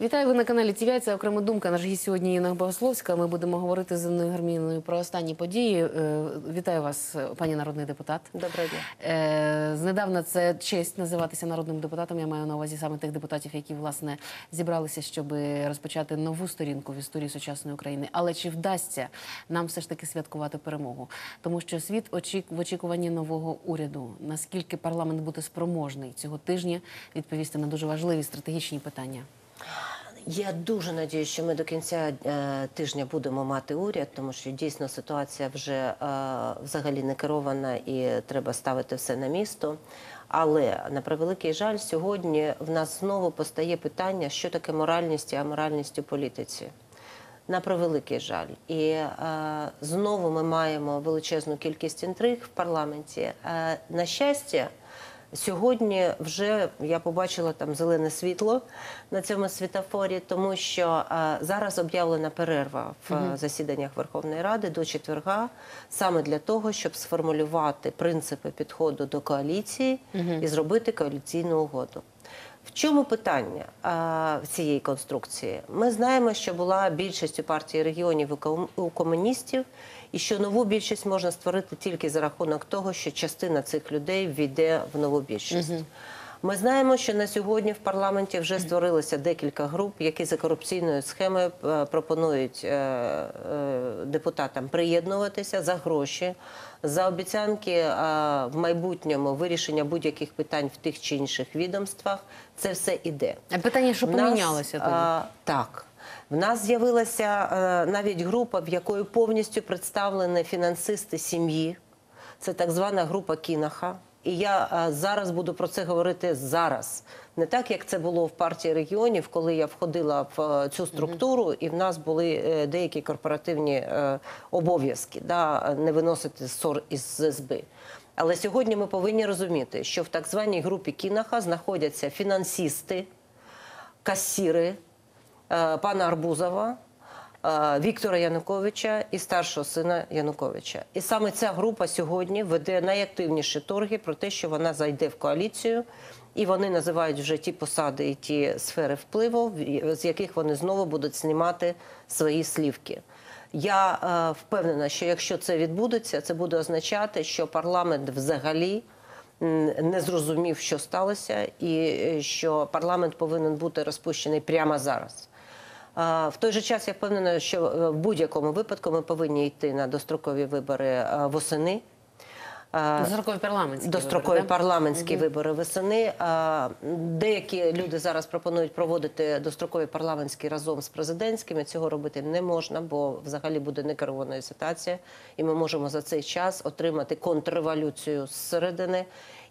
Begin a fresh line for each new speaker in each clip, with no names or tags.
Вітаю ви на каналі ТВ. Це окрема думка. Наш гість сьогодні Інна Богословська. Ми будемо говорити з Інною Гарміною про останні події. Е, Вітаю вас, пані народний депутат.
Доброго дня.
Е, Знедавна це честь називатися народним депутатом. Я маю на увазі саме тих депутатів, які власне зібралися, щоб розпочати нову сторінку в історії сучасної України. Але чи вдасться нам все ж таки святкувати перемогу? Тому що світ очік в очікуванні нового уряду. Наскільки парламент буде спроможний цього тижня відповісти на дуже важливі стратегічні питання?
Я дуже надію, що ми до кінця е, тижня будемо мати уряд, тому що дійсно ситуація вже е, взагалі не керована і треба ставити все на місто. Але на превеликий жаль, сьогодні в нас знову постає питання, що таке моральність і аморальність у політиці. На превеликий жаль, і е, знову ми маємо величезну кількість інтриг в парламенті. Е, на щастя, Сьогодні вже я побачила там зелене світло на цьому світофорі, тому що зараз об'явлена перерва в е, засіданнях Верховної Ради до четверга, саме для того, щоб сформулювати принципи підходу до коаліції і зробити коаліційну угоду. В чому питання цієї конструкції? Ми знаємо, що була більшість у партії регіонів у комуністів, і що нову більшість можна створити тільки за рахунок того, що частина цих людей війде в нову більшість. Ми знаємо, що на сьогодні в парламенті вже створилося декілька груп, які за корупційною схемою е, пропонують е, е, депутатам приєднуватися за гроші, за обіцянки в майбутньому вирішення будь-яких питань в тих чи інших відомствах. Це все іде.
А питання, що
В нас,
помінялося тоді?
так. В нас з'явилася навіть група, в якої повністю представлені фінансисти сім'ї. Це так звана група Кінаха. І я е, зараз буду про це говорити зараз. Не так, як це було в партії регіонів, коли я входила в е, цю структуру, і в нас були е, деякі корпоративні обов'язки, да, не виносити ссор із СБ. Але сьогодні ми повинні розуміти, що в так званій групі Кінаха знаходяться фінансісти, касіри пана Арбузова, Віктора Януковича і старшого сина Януковича. І саме ця група сьогодні веде найактивніші торги про те, що вона зайде в коаліцію. І вони називають вже ті посади і ті сфери впливу, з яких вони знову будуть знімати свої слівки. Я е, впевнена, що якщо це відбудеться, це буде означати, що парламент взагалі не зрозумів, що сталося, і е, що парламент повинен бути розпущений прямо зараз. В той же час я впевнена, що е, в будь-якому випадку ми повинні йти на дострокові вибори е, восени.
Дострокові парламентські
Дострокові
вибори, да?
парламентські вибори восени. А, Деякі люди зараз пропонують проводити дострокові парламентські разом з президентськими. Цього робити не можна, бо взагалі буде некерована ситуація, і ми можемо за цей час отримати контрреволюцію зсередини.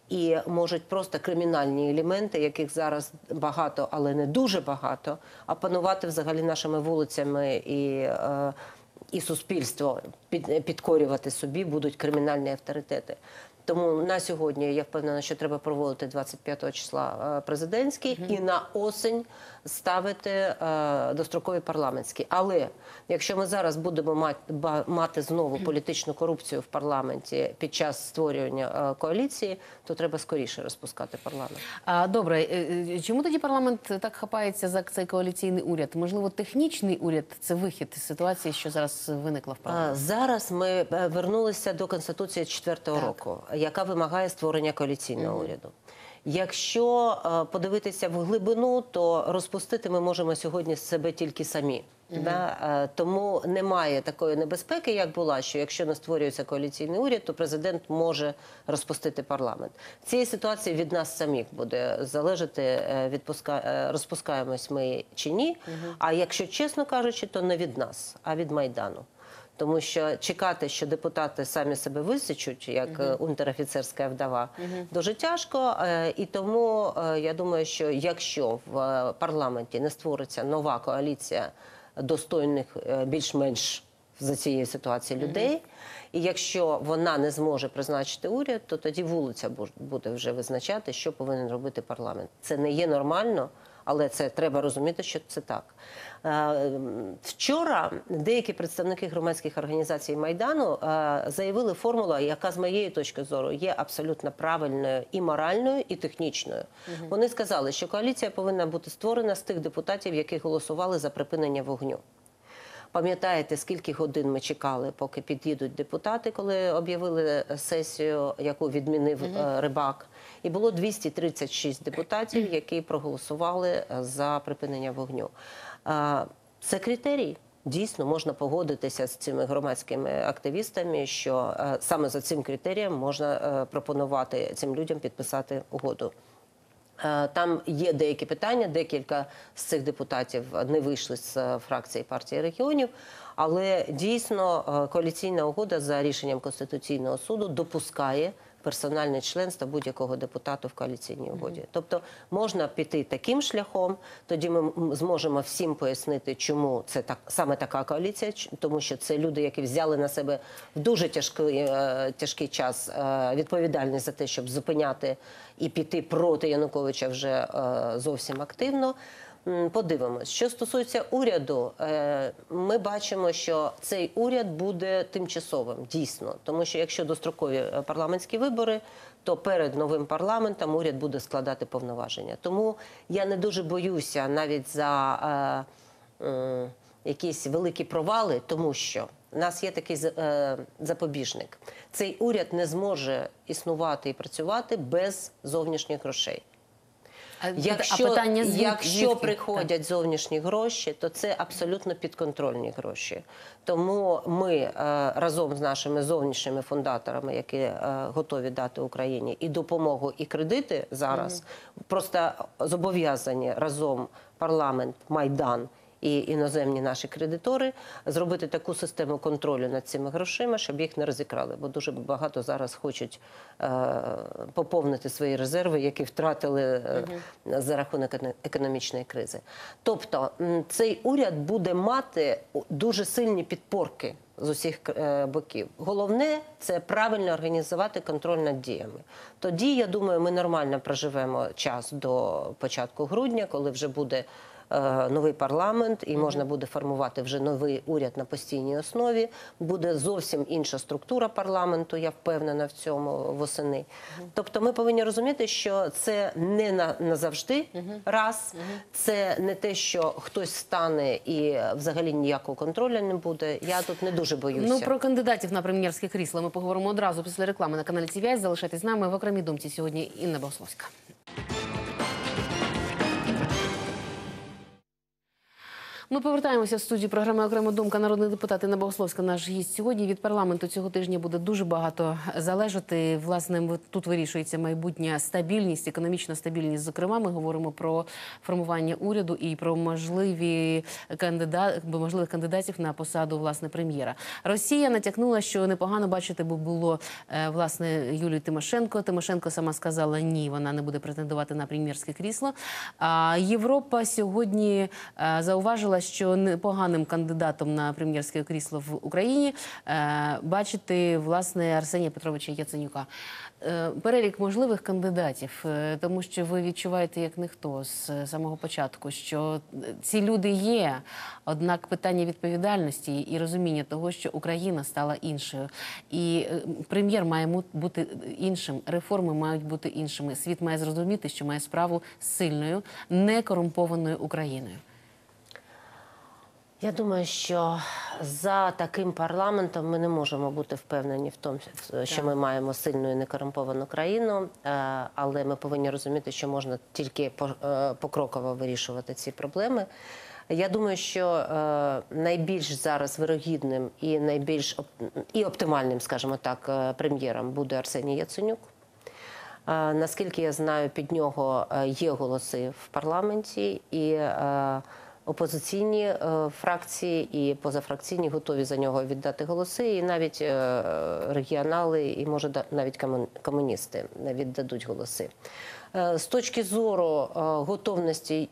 І можуть просто кримінальні елементи, яких зараз багато, але не дуже багато, опанувати взагалі нашими вулицями і. е, і суспільство під, підкорювати собі будуть кримінальні авторитети. Тому на сьогодні я впевнена, що треба проводити 25 числа е, президентський і на осень ставити е, дострокові парламентські. Але якщо ми зараз будемо мати, мати знову політичну корупцію в парламенті під час створювання е, коаліції, то треба скоріше розпускати парламент.
А, добре, чому тоді парламент так хапається за цей коаліційний уряд? Можливо, технічний уряд це вихід з ситуації, що зараз виникла в парламенті?
Зараз ми вернулися до Конституції 4-го року, яка вимагає створення коаліційного уряду. Якщо е, подивитися в глибину, то розпустити ми можемо сьогодні себе тільки самі. Да? Е, Тому немає такої небезпеки, як була, що якщо не створюється коаліційний уряд, то президент може розпустити парламент. В цій ситуації від нас самих буде залежати, е, відпуска... розпускаємось ми чи ні. А якщо чесно кажучи, то не від нас, а від майдану. Тому що чекати, що депутати самі себе висічуть, як е, унтерофіцерська вдова, дуже тяжко. Е, І тому е, я думаю, що якщо в парламенті не створиться нова коаліція достойних більш-менш за цієї ситуації людей, і якщо вона не зможе призначити уряд, то тоді вулиця буде вже визначати, що повинен робити парламент. Це не є нормально, але це треба розуміти, що це так. Е, Вчора деякі представники громадських організацій Майдану е, заявили формулу, яка з моєї точки зору є абсолютно правильною і моральною, і технічною. Вони сказали, що коаліція повинна бути створена з тих депутатів, які голосували за припинення вогню. Пам'ятаєте, скільки годин ми чекали, поки під'їдуть депутати, коли об'явили сесію, яку відмінив е, рибак, і було 236 депутатів, які проголосували е, за припинення вогню. Е, Це критерій. Дійсно, можна погодитися з цими громадськими активістами, що е, саме за цим критерієм можна е, пропонувати цим людям підписати угоду. Е, Там є деякі питання. Декілька з цих депутатів не вийшли з е, фракції партії регіонів, але дійсно е, коаліційна угода за рішенням Конституційного суду допускає персональне членство будь-якого депутата в коаліційній угоді. Тобто можна піти таким шляхом. Тоді ми зможемо всім пояснити, чому це так саме така коаліція, тому що це люди, які взяли на себе в дуже тяжкий, е, тяжкий час е, відповідальність за те, щоб зупиняти і піти проти Януковича вже е, зовсім активно. Подивимось, що стосується уряду, е, ми бачимо, що цей уряд буде тимчасовим дійсно, тому що якщо дострокові е, парламентські вибори, то перед новим парламентом уряд буде складати повноваження. Тому я не дуже боюся навіть за е, якісь великі провали, тому що у нас є такий е, запобіжник. Цей уряд не зможе існувати і працювати без зовнішніх грошей. Якщо,
а питання звід,
якщо
звідки?
приходять зовнішні гроші, то це абсолютно підконтрольні гроші. Тому ми е, разом з нашими зовнішніми фундаторами, які е, готові дати Україні і допомогу, і кредити зараз, просто зобов'язані разом парламент, майдан. І іноземні наші кредитори зробити таку систему контролю над цими грошима, щоб їх не розікрали, бо дуже багато зараз хочуть е, поповнити свої резерви, які втратили е, за рахунок економічної кризи. Тобто цей уряд буде мати дуже сильні підпорки з усіх е, боків. Головне це правильно організувати контроль над діями. Тоді, я думаю, ми нормально проживемо час до початку грудня, коли вже буде новий парламент, і можна буде формувати вже новий уряд на постійній основі. Буде зовсім інша структура парламенту. Я впевнена в цьому восени. Тобто, ми повинні розуміти, що це не на назавжди раз, це не те, що хтось стане і е, взагалі ніякого контролю не буде. Я тут не дуже боюся.
Ну про кандидатів на прем'єрське крісло ми поговоримо одразу після реклами на каналі ТВІ. Залишайтесь з нами в окремій думці сьогодні. Інна Богословська. Ми повертаємося в студію програми Окрема думка. Народний депутат Інна Богословська, наш гість сьогодні. Від парламенту цього тижня буде дуже багато залежати. Власне, тут вирішується майбутня стабільність, економічна стабільність. Зокрема, ми говоримо про формування уряду і про можливі кандидат, можливих кандидатів на посаду власне прем'єра. Росія натякнула, що непогано бачити би було е, власне Юлію Тимошенко. Тимошенко сама сказала ні, вона не буде претендувати на прем'єрське крісло. А Європа сьогодні е, зауважила, що непоганим кандидатом на прем'єрське крісло в Україні е, бачити власне Арсенія Петровича Яценюка. Е, Перелік можливих кандидатів, е, тому що ви відчуваєте як ніхто з самого початку, що ці люди є. Однак питання відповідальності і розуміння того, що Україна стала іншою, і прем'єр має бути іншим, реформи мають бути іншими. Світ має зрозуміти, що має справу з сильною, некорумпованою Україною.
Я думаю, що за таким парламентом ми не можемо бути впевнені в тому, що ми маємо сильну і некорумповану країну, е, але ми повинні розуміти, що можна тільки е, покроково вирішувати ці проблеми. Я думаю, що е, найбільш зараз вирогідним і найбільш і оптимальним, скажімо так, прем'єром буде Арсеній Яценюк. Наскільки я знаю, під нього є голоси в парламенті, і опозиційні е, фракції і позафракційні готові за нього віддати голоси, і навіть е, регіонали, і може навіть комун- комуністи віддадуть голоси. Е, З точки зору готовності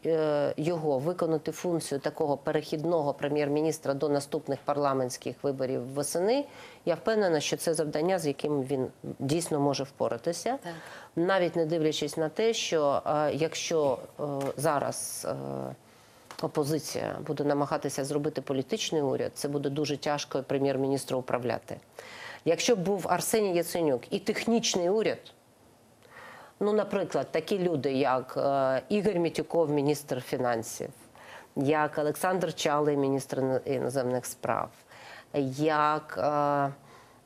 його виконати функцію такого перехідного прем'єр-міністра до наступних парламентських виборів восени, я впевнена, що це завдання, з яким він дійсно може впоратися,
Так.
навіть не дивлячись на те, що якщо зараз опозиція буде намагатися зробити політичний уряд, це буде дуже тяжко прем'єр-міністру управляти. Якщо б був Арсеній Яценюк і технічний уряд. Ну, наприклад, такі люди, як е, Ігор Мітюков, міністр фінансів, як Олександр Чалий, міністр іноземних справ, як е,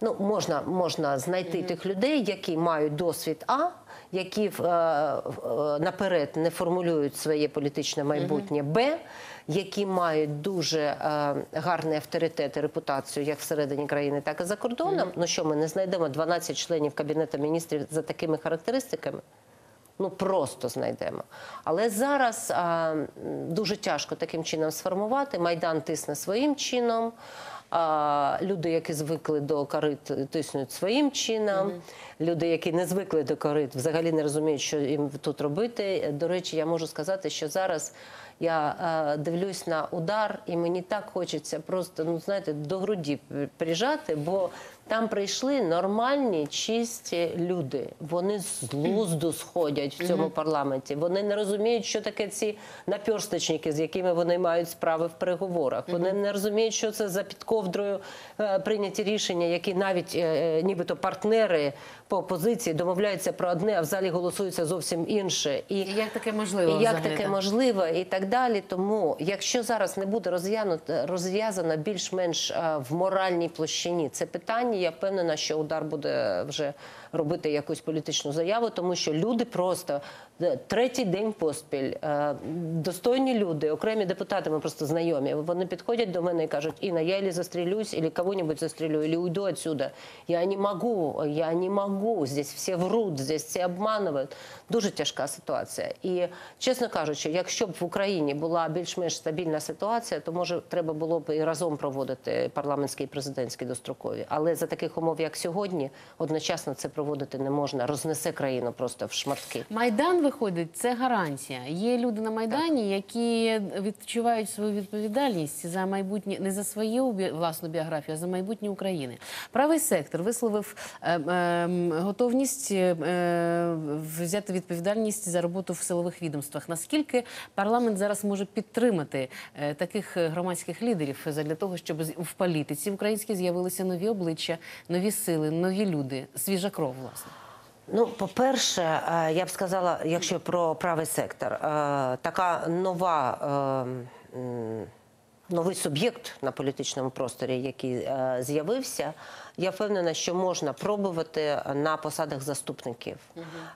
ну, можна, можна знайти тих людей, які мають досвід А, які е, е, наперед не формулюють своє політичне майбутнє Б, які мають дуже е, гарний авторитет і репутацію як всередині країни, так і за кордоном. Ну що ми не знайдемо 12 членів кабінету міністрів за такими характеристиками? Ну просто знайдемо. Але зараз а, дуже тяжко таким чином сформувати. Майдан тисне своїм чином. А, люди, які звикли до корит, тиснуть своїм чином. Люди, які не звикли до корит, взагалі не розуміють, що їм тут робити. До речі, я можу сказати, що зараз я дивлюсь на удар, і мені так хочеться просто ну знаєте до груді прижати, бо там прийшли нормальні, чисті люди. Вони з глузду сходять в цьому парламенті. Вони не розуміють, що таке ці наперсточники, з якими вони мають справи в переговорах. Вони не розуміють, що це за під ковдрою е, прийняті рішення, які навіть е, е, нібито партнери по опозиції домовляються про одне, а в залі голосується зовсім інше. І
І як таке можливо?
і як таке
так?
можливо, і так далі. Тому, якщо зараз не буде розв'язано більш-менш в моральній площині це питання, я впевнена, що удар буде вже робити якусь політичну заяву, тому що люди просто е, третій день поспіль, е, достойні люди, окремі депутати, ми просто знайомі. Вони підходять до мене і кажуть: Інна, я или застрелюсь, или кого-нибудь застрелю, или уйду отсюда. Я не можу, я не можу. Здесь всі врут, здесь всі обманують. Дуже тяжка ситуація. І чесно кажучи, якщо б в Україні була більш-менш стабільна ситуація, то може треба було б і разом проводити парламентські і президентські дострокові. Але за таких умов, як сьогодні, одночасно це проводити не можна. Рознесе країну просто в шматки.
Майдан виходить, це гарантія. Є люди на майдані, які відчувають свою відповідальність за майбутнє не за свою власну біографію, а за майбутнє України. Правий сектор висловив е, е, готовність е, взяти відповідальність за роботу в силових відомствах. Наскільки парламент зараз може підтримати е, таких е, громадських лідерів для того, щоб в політиці українській з'явилися нові обличчя, нові сили, нові люди, свіжа кров, власне.
Ну, по-перше, е, я б сказала, якщо про правий сектор, е, така нова. е, Новий суб'єкт на політичному просторі, який е, з'явився, я впевнена, що можна пробувати на посадах заступників.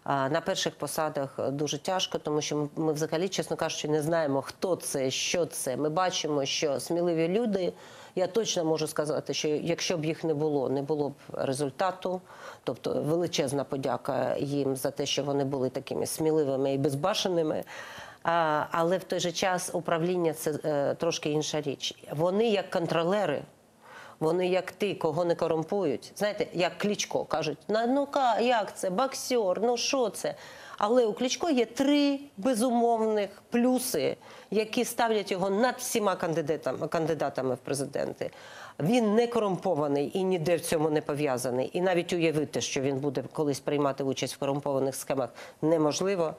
На перших посадах дуже тяжко, тому що ми, ми взагалі, чесно кажучи, не знаємо, хто це, що це. Ми бачимо, що сміливі люди. Я точно можу сказати, що якщо б їх не було, не було б результату. Тобто величезна подяка їм за те, що вони були такими сміливими і безбашеними. Але в той же час управління це е, трошки інша річ. Вони як контролери. Вони як ти, кого не корумпують. Знаєте, як Кличко кажуть, «На, ну ка, як це, боксер, ну що це? Але у Кличко є три безумовних плюси, які ставлять його над всіма кандидатами, кандидатами в президенти. Він не корумпований і ніде в цьому не пов'язаний. І навіть уявити, що він буде колись приймати участь в корумпованих схемах, неможливо.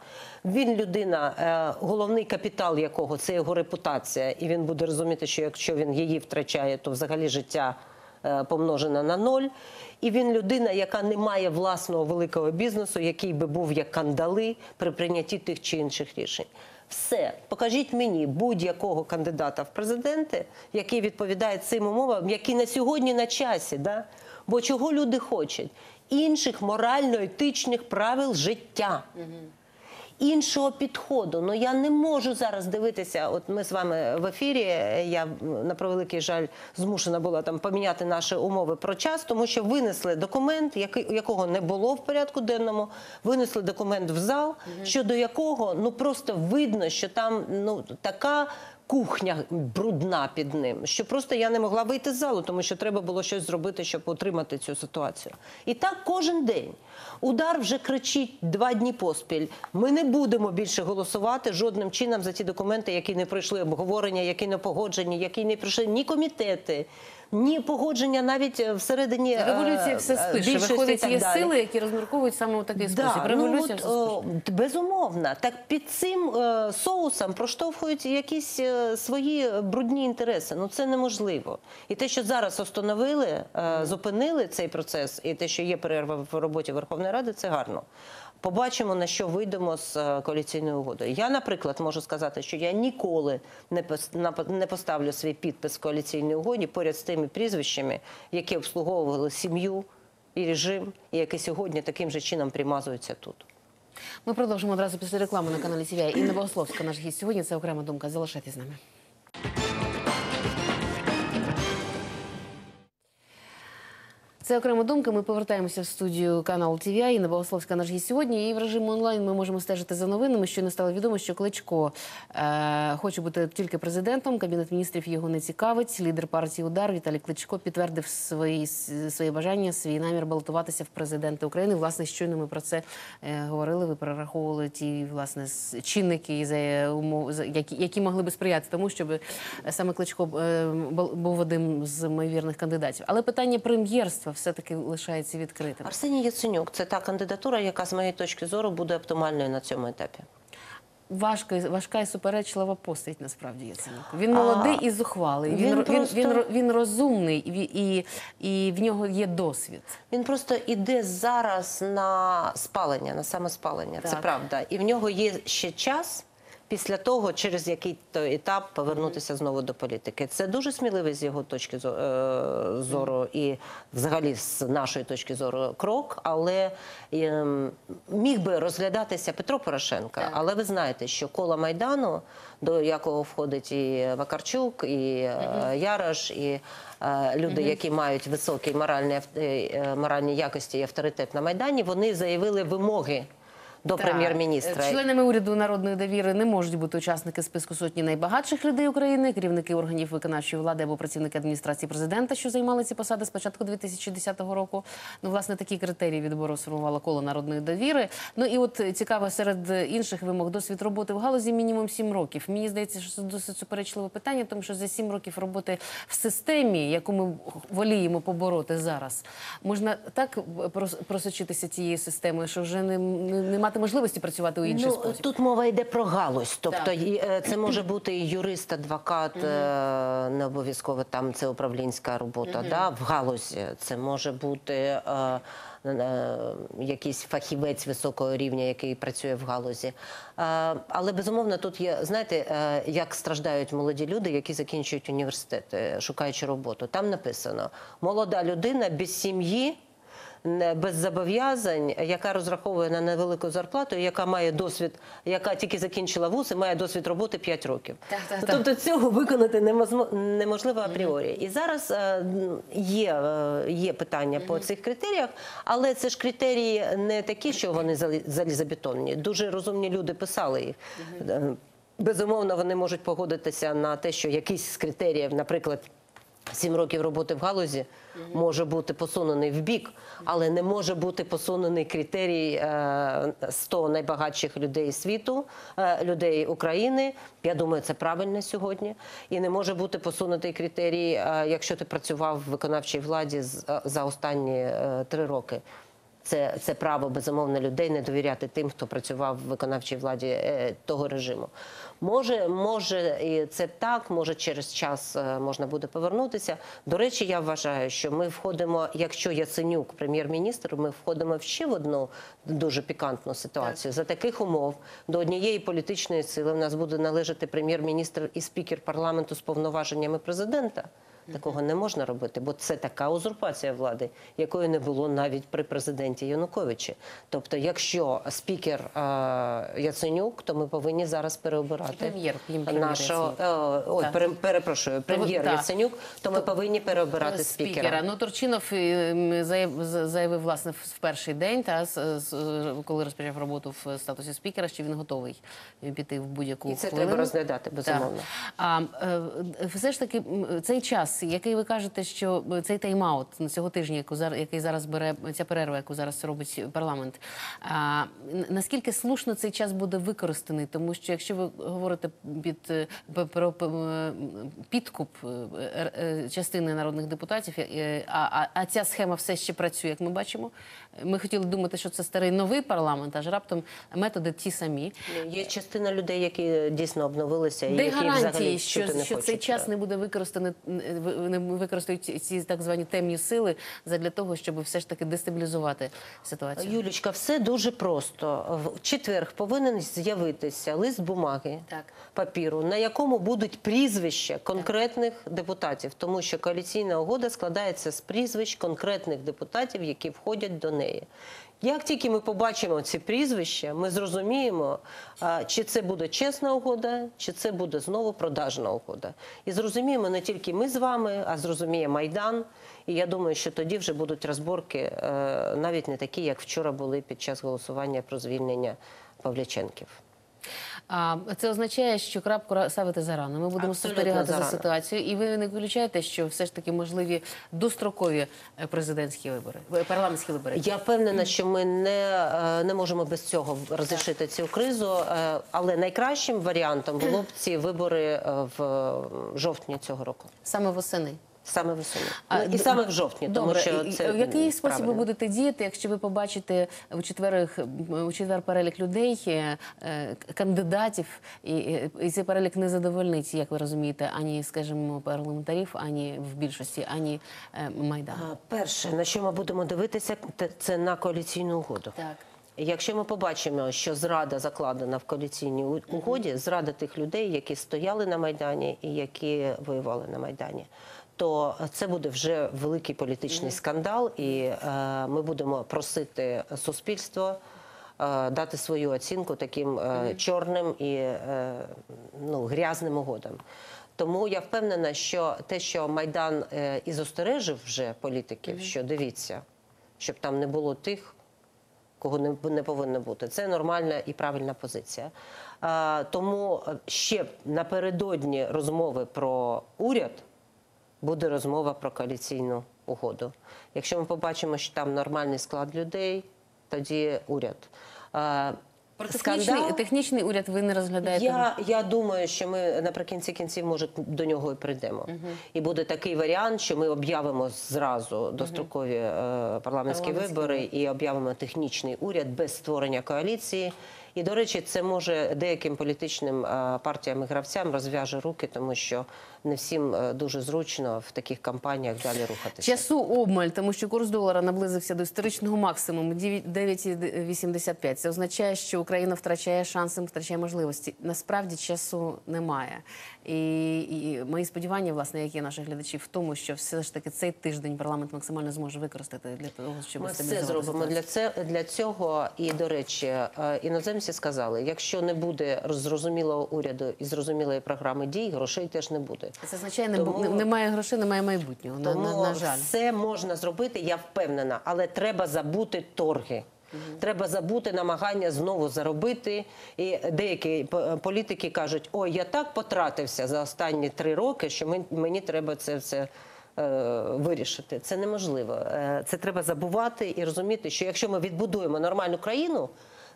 Він людина, е, головний капітал якого це його репутація, і він буде розуміти, що якщо він її втрачає, то взагалі життя помножена на ноль. І він людина, яка не має власного великого бізнесу, який би був як кандали при прийнятті тих чи інших рішень. Все, покажіть мені будь-якого кандидата в президенти, який відповідає цим умовам, які на сьогодні на часі. Да? Бо чого люди хочуть? Інших морально-етичних правил життя іншого підходу. Ну я не можу зараз дивитися. От ми з вами в ефірі. Я на превеликий жаль змушена була там поміняти наші умови про час, тому що винесли документ, який якого не було в порядку денному. Винесли документ в зал, щодо якого ну просто видно, що там ну така. Кухня брудна під ним, що просто я не могла вийти з залу, тому що треба було щось зробити, щоб отримати цю ситуацію. І так кожен день. Удар вже кричить два дні поспіль. Ми не будемо більше голосувати жодним чином за ті документи, які не пройшли обговорення, які не погоджені, які не пройшли ні комітети. Ні погодження навіть е, всередині е,
Революція все
е,
спише. Виходить, є
далі.
сили, які розмірковують саме у такий спосіб. Революція
ну, от, безумовно. Так під цим соусом проштовхують якісь свої брудні інтереси. Ну це неможливо. І те, що зараз установили, е, зупинили цей процес, і те, що є перерва в роботі Верховної Ради, це гарно. Побачимо, на що вийдемо з е, коаліційною угодою. Я, наприклад, можу сказати, що я ніколи не пос- не поставлю свій підпис в коаліційній угоді поряд з тими прізвищами, які обслуговували сім'ю і режим, і які сьогодні таким же чином примазуються тут.
Ми продовжимо одразу після реклами на каналі ТВ. Інна Богословська, наш гість сьогодні. Це окрема думка. Залишайтесь з нами. Це окрема думка. Ми повертаємося в студію каналу ТВ. Інна Богословська наш гість сьогодні. І в режимі онлайн ми можемо стежити за новинами. Щойно стало відомо, що Кличко е, хоче бути тільки президентом. Кабінет міністрів його не цікавить. Лідер партії Удар Віталій Кличко підтвердив свої, свої бажання, свій намір балотуватися в президенти України. Власне, щойно ми про це е, говорили. Ви перераховували ті власне чинники, за умов, які, які могли би сприяти тому, щоб саме Кличко е, був одним з ймовірних кандидатів. Але питання прем'єрства все-таки лишається відкритим.
Арсеній Яценюк це та кандидатура, яка з моєї точки зору буде оптимальною на цьому етапі.
Важка, важка і суперечлива постать насправді Яценюк. Він молодий і зухвалий. Він,
він
ро- він, він, він розумний і, і, і в нього є досвід.
Він просто іде зараз на спалення, на самоспалення. Це правда. І в нього є ще час. Після того, через який то етап повернутися знову до політики, це дуже сміливий з його точки е, зору і взагалі з нашої точки зору крок. Але ем, міг би розглядатися Петро Порошенка. Але ви знаєте, що коло майдану, до якого входить і Вакарчук, і е, Ярош, і е, люди, які мають високі моральні, моральні якості і авторитет на майдані, вони заявили вимоги до прем'єр-міністра.
Членами уряду народної довіри не можуть бути учасники списку сотні найбагатших людей України, керівники органів виконавчої влади або працівники адміністрації президента, що займали ці посади з початку 2010 року. Ну, власне, такі критерії відбору сформувало коло народної довіри. Ну і от е, цікаво, серед інших вимог досвід роботи в галузі мінімум 7 років. Мені здається, що це досить суперечливе питання, тому що за 7 років роботи в системі, яку ми воліємо побороти зараз, можна так просочитися цією системою, що вже не, не, не мати можливості працювати у інший
Ну,
спосіб.
тут мова йде про галузь. Тобто
Так.
е, це може бути і юрист, адвокат, е, не обов'язково там це управлінська робота. Да? В галузі це може бути е, е, якийсь фахівець високого рівня, який працює в галузі. Е, але безумовно тут є, знаєте, е, як страждають молоді люди, які закінчують університети, шукаючи роботу. Там написано: молода людина без сім'ї без зобов'язань, яка розраховує на невелику зарплату, яка має досвід, яка тільки закінчила вуз і має досвід роботи 5 років.
Так, так,
Ну,
так.
Тобто цього виконати неможливо апріорі. І зараз е, є, е, є питання по цих критеріях, але це ж критерії не такі, що вони залі- залізобетонні. Дуже розумні люди писали їх. Е, Безумовно, вони можуть погодитися на те, що якийсь з критеріїв, наприклад, Сім років роботи в галузі може бути посунений в бік, але не може бути посунений критерій е, 100 найбагатших людей світу, е, людей України. Я думаю, це правильно сьогодні. І не може бути посунутий критерій, е, якщо ти працював в виконавчій владі е, за останні е, три роки. Це, це право безумовно людей не довіряти тим, хто працював в виконавчій владі е, того режиму. Може, може, і це так, може через час е, можна буде повернутися. До речі, я вважаю, що ми входимо, якщо Яценюк прем'єр-міністр, ми входимо в ще в одну дуже пікантну ситуацію. За таких умов до однієї політичної сили в нас буде належати прем'єр-міністр і спікер парламенту з повноваженнями президента. Такого не можна робити, бо це така узурпація влади, якої не було навіть при президенті Януковичі. Тобто, якщо спікер е, Яценюк, то ми повинні зараз переобирати
Прем'єр,
нашого е, ой, пере- перепрошую, прем'єр
так.
Яценюк, то ми повинні переобирати спікера.
Ну Турчинов е, заяв- заявив власне в перший день, та з- коли розпочав роботу в статусі спікера, що він готовий піти в будь-яку
І це
хвилину.
треба розглядати, безумовно.
Так. А е, все ж таки цей час, який ви кажете, що цей тайм-аут на цього тижня, який зараз бере ця перерва, яку зараз робить парламент. А, наскільки слушно цей час буде використаний? Тому що якщо ви говорите під е, про підкуп е, е, е, частини народних депутатів, е, а, а, а ця схема все ще працює, як ми бачимо. Ми хотіли думати, що це старий новий парламент, аж раптом методи ті самі.
Є частина людей, які дійсно обновилися і
Де
які взагалі
гарантії, що, що цей час не буде використаний, не використають ці- так звані темні сили задля того, щоб все ж таки дестабілізувати ситуацію?
Юлічка, все дуже просто. В четвер повинен з'явитися лист бумаги,
Так.
папіру, на якому будуть прізвища конкретних депутатів, тому що коаліційна угода складається з прізвищ конкретних депутатів, які входять до неї. Як тільки ми побачимо ці прізвища, ми зрозуміємо, чи це буде чесна угода, чи це буде знову продажна угода. І зрозуміємо не тільки ми з вами, а зрозуміє Майдан. І я думаю, що тоді вже будуть розборки е, навіть не такі, як вчора були під час голосування про звільнення Павляченків.
А це означає, що крапку ра- ставити зарано. Ми будемо
Абсолютно
спостерігати за
зарано.
ситуацією, і ви не виключаєте, що все ж таки можливі дострокові е, президентські вибори, парламентські вибори.
Я впевнена, що ми не, е, не можемо без цього розрішити цю кризу. е, Але найкращим варіантом було б ці вибори в жовтні цього року.
Саме восени.
Саме весени.
А,
Ну, і саме в жовтні,
Добре,
тому що це
в який спосіб ви будете діяти, якщо ви побачите у четвер, у четвер перелік людей, е, е, кандидатів, і, і- цей перелік не задовольнить, як ви розумієте, ані, скажімо, парламентарів, ані в більшості, ані е, Майдан.
Перше, на що ми будемо дивитися, це на коаліційну угоду.
Так.
Якщо ми побачимо, що зрада закладена в коаліційній угоді, зрада тих людей, які стояли на майдані і які воювали на майдані, то це буде вже великий політичний скандал, і е, ми будемо просити суспільство е, дати свою оцінку таким е, чорним і ну, грязним угодам. Тому я впевнена, що те, що Майдан і зостережив вже політиків, що дивіться, щоб там не було тих, кого не, не повинно бути. Це нормальна і правильна позиція. Тому ще напередодні розмови про уряд буде розмова про коаліційну угоду. Якщо ми побачимо, що там нормальний склад людей, тоді уряд.
Про технічний, технічний уряд ви не розглядаєте?
я, я думаю, що ми наприкінці кінців може до нього і прийдемо. І буде такий варіант, що ми об'явимо зразу дострокові е, парламентські
Парламентські
вибори і об'явимо технічний уряд без створення коаліції. І, до речі, це може деяким політичним партіям і гравцям розв'яже руки, тому що не всім е, дуже зручно в таких кампаніях далі рухатися.
Часу обмаль, тому що курс долара наблизився до історичного максимуму 9,85. Це означає, що Україна втрачає шанси, втрачає можливості. Насправді часу немає. І, і мої сподівання, власне, як і наших глядачів, в тому, що все ж таки цей тиждень парламент максимально зможе використати для того, щоб
Ми все зробимо для це для цього. І до речі, е, іноземці сказали: якщо не буде зрозумілого уряду і зрозумілої програми дій, грошей теж не буде.
Це означає, не
Тому-
немає грошей, немає майбутнього. На, на, на жаль.
все можна зробити, я впевнена, але треба забути торги. Треба забути намагання знову заробити. І деякі політики кажуть: ой, я так потратився за останні три роки, що мен- мені треба це все. е, Вирішити це неможливо. Е, Це треба забувати і розуміти, що якщо ми відбудуємо нормальну країну,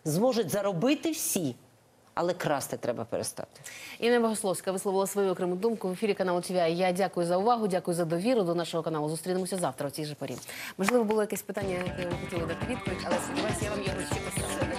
зможуть заробити всі, але красти треба перестати.
Інна Богословська висловила свою окрему думку в ефірі каналу ТВА. Я дякую за увагу, дякую за довіру до нашого каналу. Зустрінемося завтра у цій же порі. Можливо, було якесь питання, яке ви хотіли дати відповідь, але сподіваюся, я вам його ще поставлю.